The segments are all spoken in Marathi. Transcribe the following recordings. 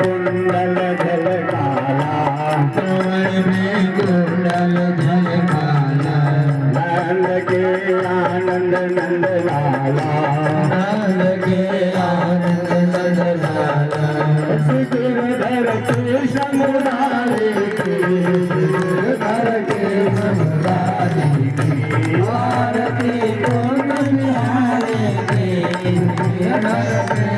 कुंडल झलकाला श्रवण में कुंडल झलकाला नंद के आनंद नंद लाला नंद के आनंद नंद लाला सुखिव धर के समुदाय की धर के समुदाय की भारती को निहारे के धर के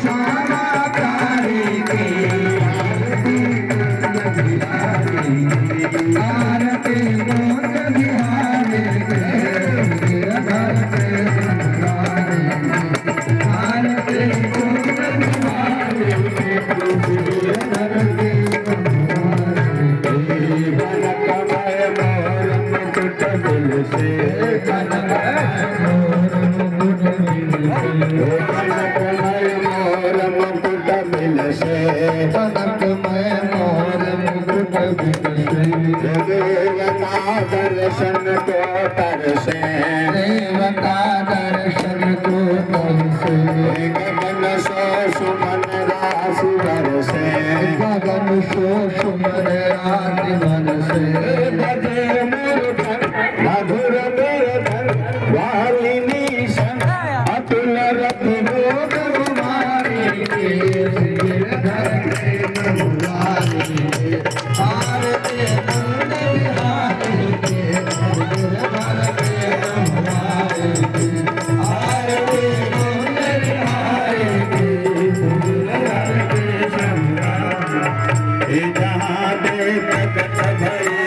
स्वामी दर्शन को तरसे देवता दर्शन को तरसे एक मन सो सुमन रास दरसे गगन सो सुमन रास दरसे बजे मुरधन मधुर मुरधन वालिनी सन अतुल रति गोद मारी की Yeah, yeah, yeah.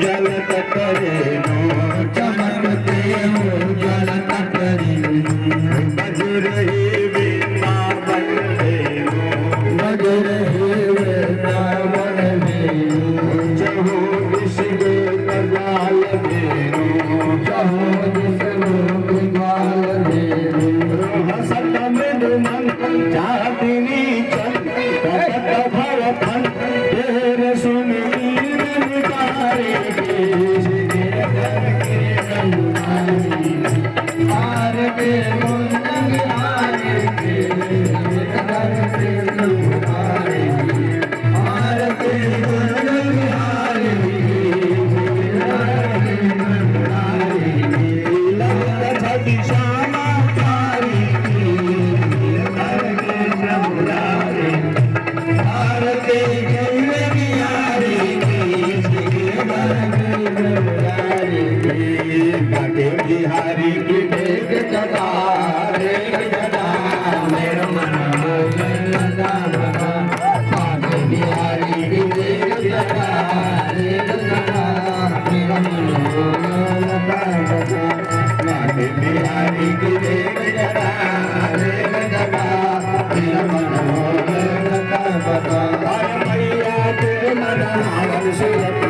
जलत करे Thank you.